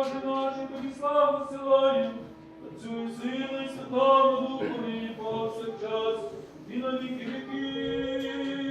Боже наш, тобі славу силаємо, Отцю і Сину і Святому Духові, повсякчас, і на віки віків.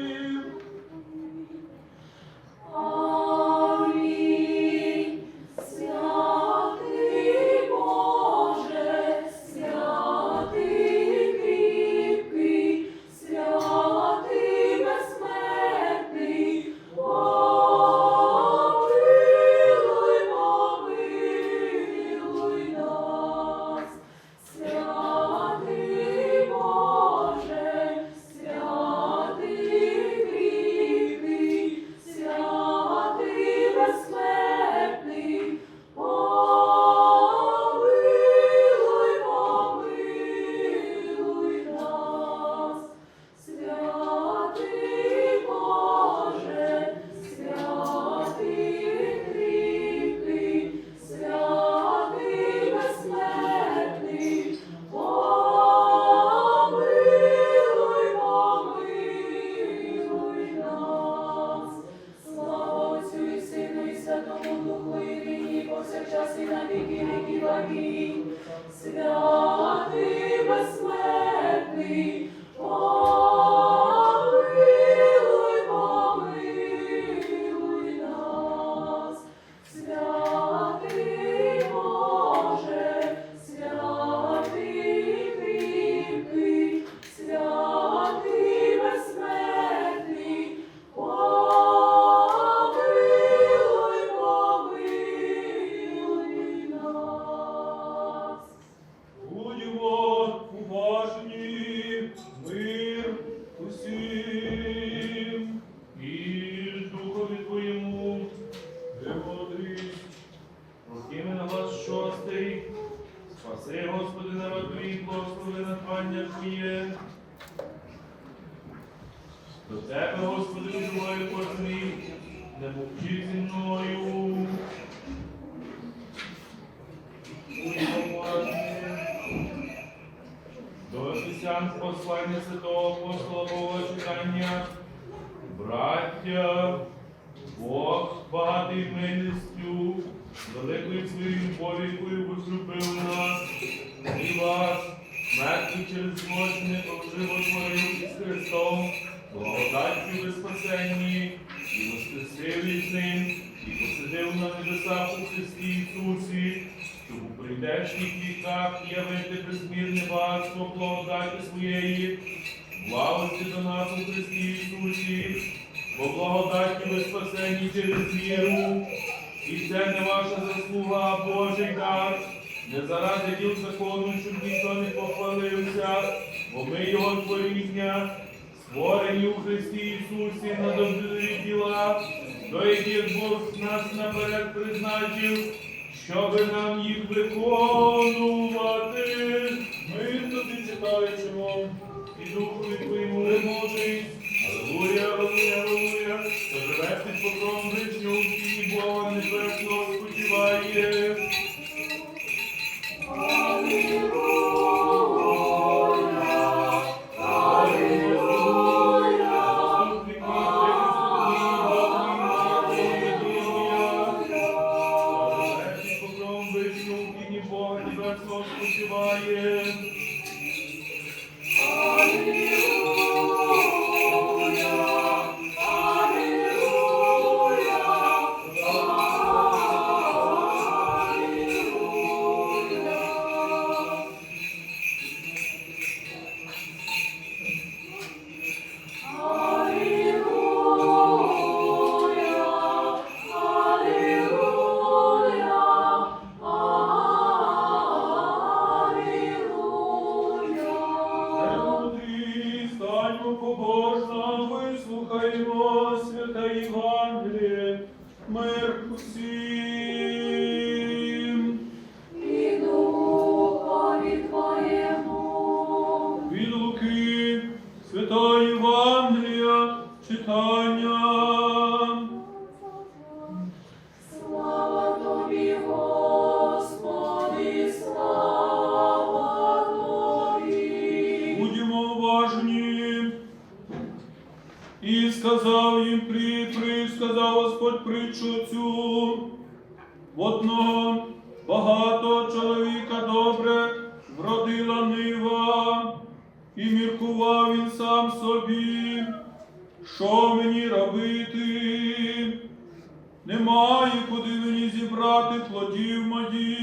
Спаси, Господи, народ твій, благослови надбання Твоє. До Тебе, Господи, вживаю кожний, не мовчи зі мною. До Ефесян послання святого апостола Бога читання. Браття, Бог багатий милістю, великою своєю любов'ю, якою нас, і вас, мертвих через злочини, животворив із Христом, благодаттю ви спасенні, і воскресив із ним, і посидив на небесах у Христі Ісусі, щоб у прийдешніх віках явити безмірне багатство благодаті своєї, благості до нас у Христі Ісусі, бо благодаті ви спасені через віру, і це не ваша заслуга, а Божий дар, не заради діл закону, щоб ніхто не похвалився, бо ми його творіння, створені у Христі Ісусі на добрі діла, до яких Бог нас наперед призначив, щоби нам їх виконувати. Бога небесного спочиває. мир усім. І духові Твоєму. Від Луки, Святої Ва. Господь притчу цю. одного багато чоловіка добре вродила нива, і міркував він сам собі, що мені робити. Немає куди мені зібрати плодів моїх.